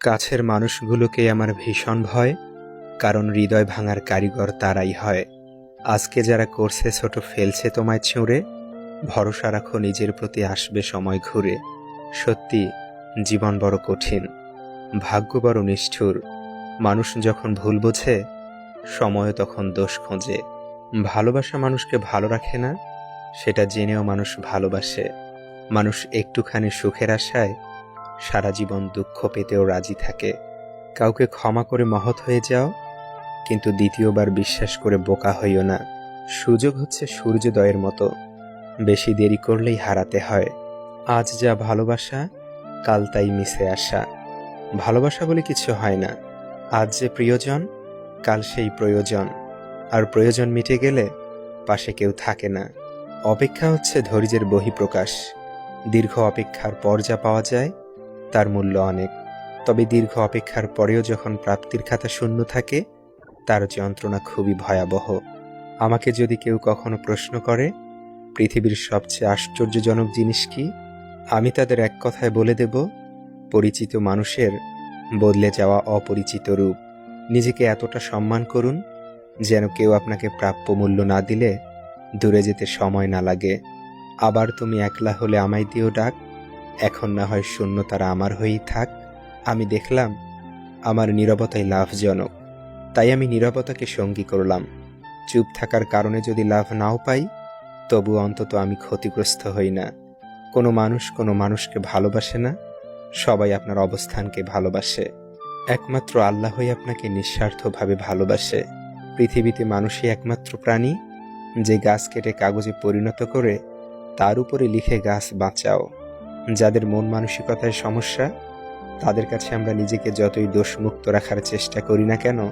কাছের মানুষগুলোকে আমার ভীষণ ভয়, কারণ হৃদয় ভাঙার কারিগর তারাই হয়। আজকে যারা করছে ছোট ফেলছে তোমায় ছুঁড়ে, ভরসা রাখো নিজের প্রতি আসবে সময় ঘুরে। সত্যি, জীবন বড় কঠিন, ভাগ্য বড় নিষ্ঠুর। মানুষ যখন ভুল বোঝে সময় তখন দোষ খোঁজে। ভালোবাসা মানুষকে ভালো রাখে না, সেটা জেনেও মানুষ ভালোবাসে। মানুষ একটুখানি সুখের আশায় সারা জীবন দুঃখ পেতেও রাজি থাকে। কাউকে ক্ষমা করে মহৎ হয়ে যাও, কিন্তু দ্বিতীয়বার বিশ্বাস করে বোকা হইও না। সুযোগ হচ্ছে সূর্যোদয়ের মতো। বেশি দেরি করলেই হারাতে হয়। আজ যা ভালোবাসা, কাল তাই মিশে আসা। ভালোবাসা বলে কিছু হয় না। আজ যে প্রিয়জন, কাল সেই প্রয়োজন। আর প্রয়োজন মিটে গেলে পাশে কেউ থাকে না। অপেক্ষা হচ্ছে ধৈর্যের বহিঃপ্রকাশ। দীর্ঘ অপেক্ষার পর যা পাওয়া যায় তার মূল্য অনেক। তবে দীর্ঘ অপেক্ষার পরেও যখন প্রাপ্তির খাতা শূন্য থাকে, তার যন্ত্রণা খুবই ভয়াবহ। আমাকে যদি কেউ কখনো প্রশ্ন করে, পৃথিবীর সবচেয়ে আশ্চর্যজনক জিনিস কি? আমি তাদের এক কথায় বলে দেব, পরিচিত মানুষের বদলে যাওয়া অপরিচিত রূপ। নিজেকে এতটা সম্মান করুন, যেন কেউ আপনাকে প্রাপ্য মূল্য না দিলে দূরে যেতে সময় না লাগে। আবার তুমি একলা হলে আমায় দিও ডাক এখন না হয় শূন্য তারা আমার হয়েই থাক। আমি দেখলাম, আমার নীরবতাই লাভজনক। তাই আমি নীরবতাকে সঙ্গী করলাম। চুপ থাকার কারণে যদি লাভ নাও পাই, তবু অন্তত আমি ক্ষতিগ্রস্ত হই না। কোনো মানুষ কোনো মানুষকে ভালোবাসে না, সবাই আপনার অবস্থানকে ভালোবাসে। একমাত্র আল্লাহই আপনাকে নিঃস্বার্থভাবে ভালোবাসে। পৃথিবীতে মানুষই একমাত্র প্রাণী, যে গাছ কেটে কাগজে পরিণত করে, তার উপরে লিখে গাছ বাঁচাও। যাদের মন মানসিকতায় সমস্যা, তাদের কাছে আমরা নিজেকে যতই দোষমুক্ত রাখার চেষ্টা করি না কেন,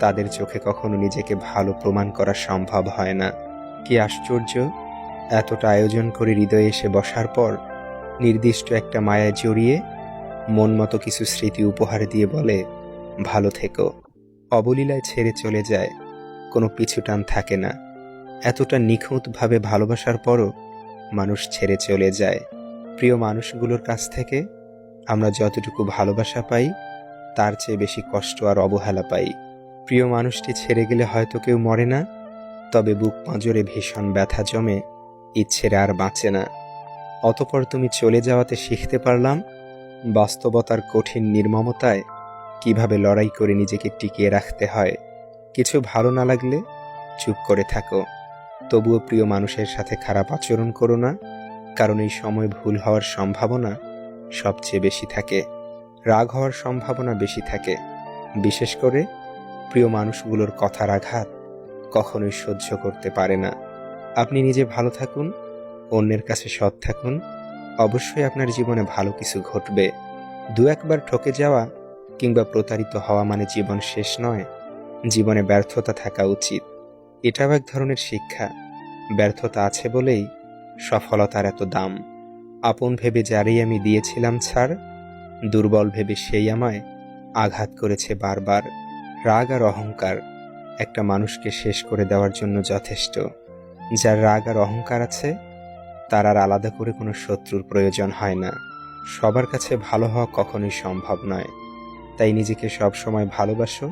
তাদের চোখে কখনো নিজেকে ভালো প্রমাণ করা সম্ভব হয় না। কি আশ্চর্য! এতটা আয়োজন করে হৃদয়ে এসে বসার পর, নির্দিষ্ট একটা মায়ায় জড়িয়ে, মন মতো কিছু স্মৃতি উপহার দিয়ে বলে, ভালো থেকো। অবলীলায় ছেড়ে চলে যায়, কোনো পিছু টান থাকে না। এতটা নিখুঁতভাবে ভালোবাসার পরও মানুষ ছেড়ে চলে যায়। প্রিয় মানুষগুলোর কাছ থেকে আমরা যতটুকু ভালোবাসা পাই, তার চেয়ে বেশি কষ্ট আর অবহেলা পাই। প্রিয় মানুষটি ছেড়ে গেলে হয়তো কেউ মরে না, তবে বুক পাঁজরে ভীষণ ব্যথা জমে ইচ্ছের আর বাঁচে না। অতপর তুমি চলে যাওয়াতে শিখতে পারলাম, বাস্তবতার কঠিন নির্মমতায় কীভাবে লড়াই করে নিজেকে টিকিয়ে রাখতে হয়। কিছু ভালো না লাগলে চুপ করে থাকো। তবুও প্রিয় মানুষের সাথে খারাপ আচরণ করো না। কারণ এই সময় ভুল হওয়ার সম্ভাবনা সবচেয়ে বেশি থাকে। রাগ হওয়ার সম্ভাবনা বেশি থাকে। বিশেষ করে প্রিয় মানুষগুলোর কথার আঘাত কখনোই সহ্য করতে পারে না। আপনি নিজে ভালো থাকুন, অন্যের কাছে সৎ থাকুন। অবশ্যই আপনার জীবনে ভালো কিছু ঘটবে। দু একবার ঠকে যাওয়া কিংবা প্রতারিত হওয়া মানে জীবন শেষ নয়। জীবনে ব্যর্থতা থাকা উচিত। এটাও এক ধরনের শিক্ষা। ব্যর্থতা আছে বলেই সফলতার এত দাম। আপন ভেবে যারই আমি দিয়েছিলাম ছাড়, দুর্বল ভেবে সেই আমায় আঘাত করেছে বারবার। রাগ আর অহংকার একটা মানুষকে শেষ করে দেওয়ার জন্য যথেষ্ট। যার রাগ আর অহংকার আছে, তার আর আলাদা করে কোনো শত্রুর প্রয়োজন হয় না। সবার কাছে ভালো হওয়া কখনোই সম্ভব নয়। তাই নিজেকে সব সময় ভালোবাসো,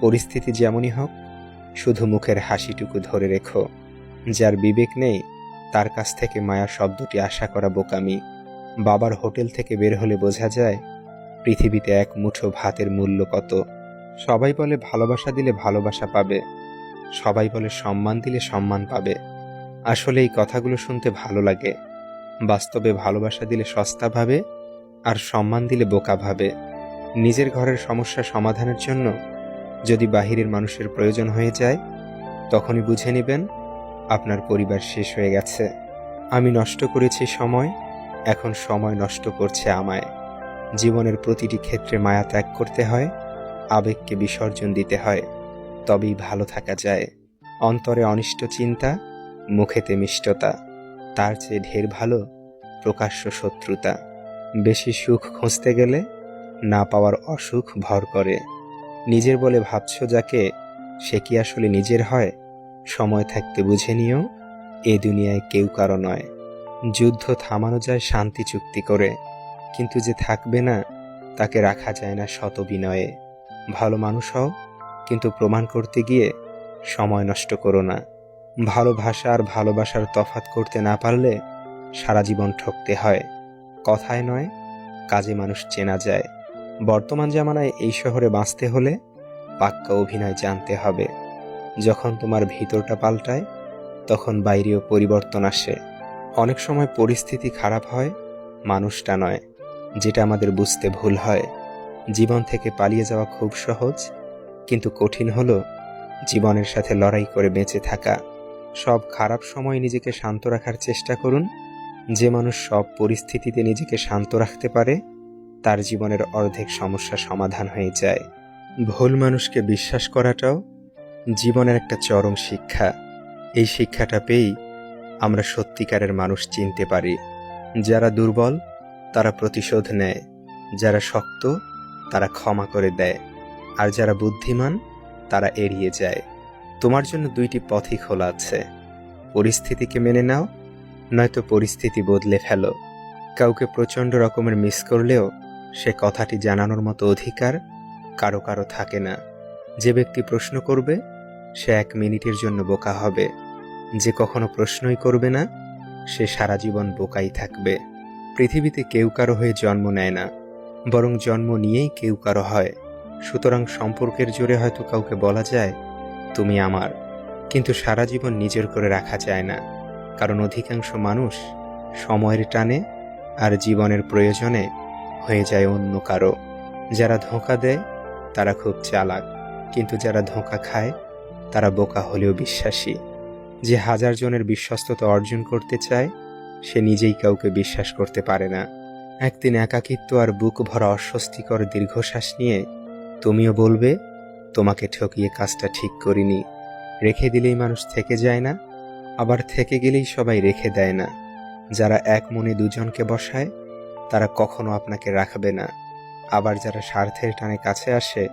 পরিস্থিতি যেমনই হোক, শুধু মুখের হাসিটুকু ধরে রেখো। যার বিবেক নেই তার কাছ থেকে মায়া শব্দটি আশা করা বোকামি। বাবার হোটেল থেকে বের হলে বোঝা যায়, পৃথিবীতে এক মুঠো ভাতের মূল্য কত। সবাই বলে ভালোবাসা দিলে ভালোবাসা পাবে। সবাই বলে সম্মান দিলে সম্মান পাবে। আসলে এই কথাগুলো শুনতে ভালো লাগে। বাস্তবে ভালোবাসা দিলে সস্তা ভাবে, আর সম্মান দিলে বোকা ভাবে। নিজের ঘরের সমস্যা সমাধানের জন্য যদি বাহিরের মানুষের প্রয়োজন হয়ে যায়, তখনই বুঝে নেবেন আপনার পরিবার শেষ হয়ে গেছে। আমি নষ্ট করেছি সময়, এখন সময় নষ্ট করছে আমায়। জীবনের প্রতিটি ক্ষেত্রে মায়া ত্যাগ করতে হয়, আবেগকে বিসর্জন দিতে হয়, তবেই ভালো থাকা যায়। অন্তরে অনিষ্ট চিন্তা, মুখেতে মিষ্টতা, তার চেয়ে ঢের ভালো প্রকাশ্য শত্রুতা। বেশি সুখ খুঁজতে গেলে না পাওয়ার অসুখ ভর করে। নিজের বলে ভাবছ যাকে, সে কি আসলে নিজের হয়? সময় থাকতে বুঝে নিও, এ দুনিয়ায় কেউ কারও নয়। যুদ্ধ থামানো যায় শান্তি চুক্তি করে, কিন্তু যে থাকবে না, তাকে রাখা যায় না শত বিনয়ে। ভালো মানুষ হও, কিন্তু প্রমাণ করতে গিয়ে সময় নষ্ট করো না। ভালোবাসা আর ভালোবাসার তফাৎ করতে না পারলে সারা জীবন ঠকতে হয়। কথায় নয়, কাজে মানুষ চেনা যায়। বর্তমান জামানায় এই শহরে বাঁচতে হলে পাক্কা অভিনয় জানতে হবে। যখন তোমার ভিতরটা পাল্টায়, তখন বাইরেও পরিবর্তন আসে। অনেক সময় পরিস্থিতি খারাপ হয়, মানুষটা নয়, যেটা আমাদের বুঝতে ভুল হয়। জীবন থেকে পালিয়ে যাওয়া খুব সহজ, কিন্তু কঠিন হলো জীবনের সাথে লড়াই করে বেঁচে থাকা। সব খারাপ সময় নিজেকে শান্ত রাখার চেষ্টা করুন। যে মানুষ সব পরিস্থিতিতে নিজেকে শান্ত রাখতে পারে, তার জীবনের অর্ধেক সমস্যা সমাধান হয়ে যায়। ভুল মানুষকে বিশ্বাস করাটাও জীবনের একটা চরম শিক্ষা। এই শিক্ষাটা পেয়েই আমরা সত্যিকারের মানুষ চিনতে পারি। যারা দুর্বল, তারা প্রতিশোধ নেয়। যারা শক্ত, তারা ক্ষমা করে দেয়। আর যারা বুদ্ধিমান, তারা এড়িয়ে যায়। তোমার জন্য দুইটি পথই খোলা আছে। পরিস্থিতিকে মেনে নাও, নয়তো পরিস্থিতি বদলে ফেলো। কাউকে প্রচণ্ড রকমের মিস করলেও সে কথাটি জানানোর মতো অধিকার কারও কারও থাকে না। যে ব্যক্তি প্রশ্ন করবে সে এক মিনিটের জন্য বোকা হবে। যে কখনো প্রশ্নই করবে না, সে সারা জীবন বোকাই থাকবে। পৃথিবীতে কেউ কারও হয়ে জন্ম নেয় না, বরং জন্ম নিয়েই কেউ কারও হয়। সুতরাং সম্পর্কের জোরে হয়তো কাউকে বলা যায়, তুমি আমার। কিন্তু সারা জীবন নিজের করে রাখা যায় না, কারণ অধিকাংশ মানুষ সময়ের টানে আর জীবনের প্রয়োজনে হয়ে যায় অন্য কারও। যারা ধোঁকা দেয়, তারা খুব চালাক। কিন্তু যারা ধোঁকা খায় তারা বোকা হলেও বিশ্বাসী। যে হাজার জনের বিশ্বস্ততা অর্জন করতে চায়, সে নিজেই কাউকে বিশ্বাস করতে পারে না। একদিন একাকিত্ব আর বুক ভরা অস্বস্তিকর দীর্ঘশ্বাস নিয়ে, তুমিও বলবে, তোমাকে ঠকিয়ে কাজটা ঠিক করিনি। রেখে দিলেই মানুষ থেকে যায় না, আবার থেকে গেলেই সবাই রেখে দেয় না। যারা এক মনে দুজনকে বসায়, তারা কখনো আপনাকে রাখবে না। আবার যারা স্বার্থের টানে কাছে আসে,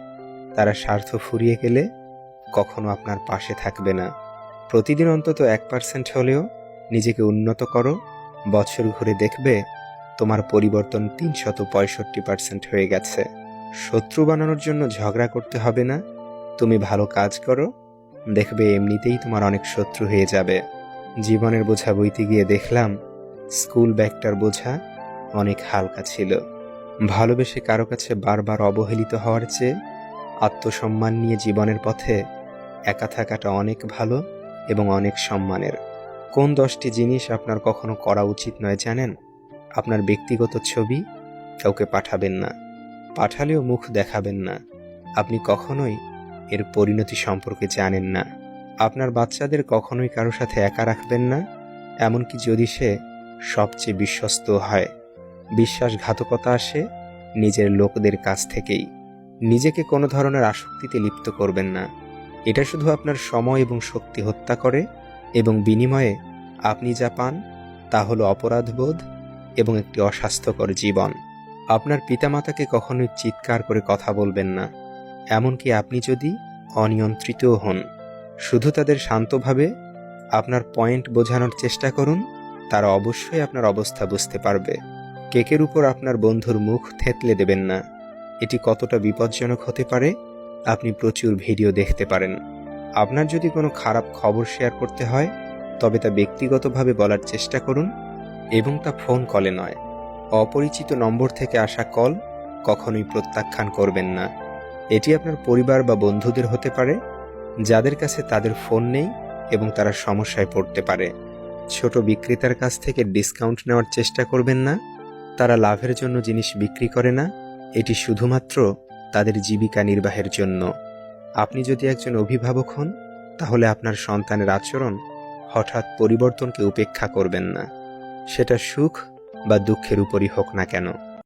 তারা স্বার্থ ফুরিয়ে গেলে কখনো আপনার পাশে থাকবে না। প্রতিদিন অন্তত এক পার্সেন্ট হলেও নিজেকে উন্নত করো। বছর ঘুরে দেখবে তোমার পরিবর্তন তিনশত পঁয়ষট্টি পার্সেন্ট হয়ে গেছে। শত্রু বানানোর জন্য ঝগড়া করতে হবে না। তুমি ভালো কাজ করো। দেখবে এমনিতেই তোমার অনেক শত্রু হয়ে যাবে। জীবনের বোঝা বইতে গিয়ে দেখলাম, স্কুল ব্যাগটার বোঝা অনেক হালকা ছিল। ভালোবেসে কারও কাছে বারবার অবহেলিত হওয়ার চেয়ে আত্মসম্মান নিয়ে জীবনের পথে একা থাকাটা অনেক ভালো এবং অনেক সম্মানের। কোন দশটি জিনিস আপনার কখনো করা উচিত নয় জানেন? আপনার ব্যক্তিগত ছবি? কাউকে পাঠাবেন না। পাঠালেও মুখ দেখাবেন না। আপনি কখনোই এর পরিণতি সম্পর্কে জানেন না। আপনার বাচ্চাদের কখনোই কারও সাথে একা রাখবেন না, এমনকি যদি সে সবচেয়ে বিশ্বস্ত হয়। বিশ্বাসঘাতকতা আসে নিজের লোকদের কাছ থেকেই। নিজেকে কোনো ধরনের আসক্তিতে লিপ্ত করবেন না। এটা শুধু আপনার সময় এবং শক্তি হত্যা করে এবং বিনিময়ে আপনি যা পান তা হলো অপরাধবোধ এবং একটি অস্বাস্থ্যকর জীবন। আপনার পিতামাতাকে কখনোই চিৎকার করে কথা বলবেন না, এমনকি আপনি যদি অনিয়ন্ত্রিতও হন। শুধু তাদের শান্তভাবে আপনার পয়েন্ট বোঝানোর চেষ্টা করুন, তারা অবশ্যই আপনার অবস্থা বুঝতে পারবে। কেকের উপর আপনার বন্ধুর মুখ থেতলে দেবেন না। এটি কতটা বিপজ্জনক হতে পারে আপনি প্রচুর ভিডিও দেখতে পারেন। আপনার যদি কোনো খারাপ খবর শেয়ার করতে হয়, তবে তা ব্যক্তিগতভাবে বলার চেষ্টা করুন এবং তা ফোন কলে নয়। অপরিচিত নম্বর থেকে আসা কল কখনোই প্রত্যাখ্যান করবেন না। এটি আপনার পরিবার বা বন্ধুদের হতে পারে, যাদের কাছে তাদের ফোন নেই এবং তারা সমস্যায় পড়তে পারে। ছোট বিক্রেতার কাছ থেকে ডিসকাউন্ট নেওয়ার চেষ্টা করবেন না। তারা লাভের জন্য জিনিস বিক্রি করে না। এটি শুধুমাত্র তাদের জীবিকা নির্বাহের জন্য। আপনি যদি একজন অভিভাবক হন, তাহলে আপনার সন্তানের আচরণ হঠাৎ পরিবর্তনকে উপেক্ষা করবেন না। সেটা সুখ বা দুঃখের উপরই হোক না কেন।